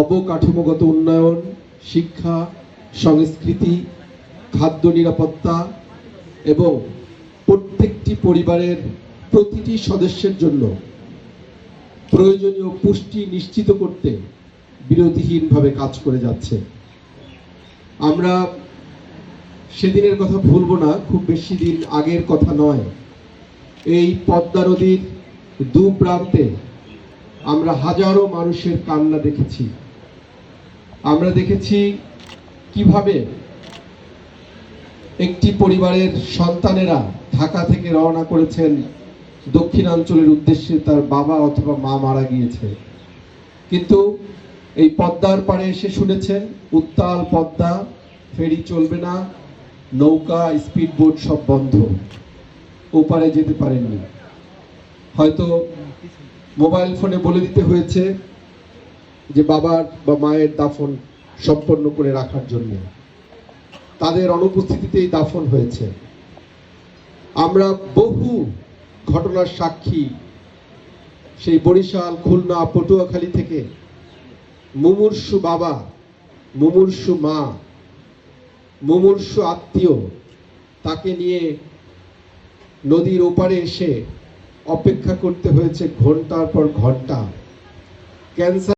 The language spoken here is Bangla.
অবকাঠামোগত উন্নয়ন, শিক্ষা, সংস্কৃতি, খাদ্য নিরাপত্তা এবং প্রত্যেকটি পরিবারের প্রতিটি সদস্যের জন্য প্রয়োজনীয় পুষ্টি নিশ্চিত করতে বিরতিহীনভাবে কাজ করে যাচ্ছে। আমরা সেদিনের কথা ভুলব না, খুব বেশি দিন আগের কথা নয়। এই পদ্মা নদীর দু প্রান্তে আমরা হাজারো মানুষের কান্না দেখেছি। আমরা দেখেছি কীভাবে একটি পরিবারের সন্তানেরা ঢাকা থেকে রওনা করেছেন দক্ষিণাঞ্চলের উদ্দেশ্যে তার বাবা অথবা মা মারা গিয়েছে। কিন্তু এই পদ্মার পাড়ে এসে শুনেছেন, উত্তাল পদ্মা, ফেরি চলবে না, নৌকা স্পিড বোট সব বন্ধ। ওপারে যেতে পারেননি। হয়তো মোবাইল ফোনে বলে দিতে হয়েছে যে বাবার বা মায়ের দাফন সম্পন্ন করে রাখার জন্য। তাদের অনুপস্থিতিতেই দাফন হয়েছে। আমরা বহু ঘটনার সাক্ষী সেই বরিশাল, খুলনা, পটুয়াখালী থেকে মুমূর্ষু বাবা, মুমূর্ষু মা, মুমূর্ষু আত্মীয় তাকে নিয়ে নদীর ওপারে এসে অপেক্ষা করতে হয়েছে ঘণ্টার পর ঘণ্টা। ক্যান্সার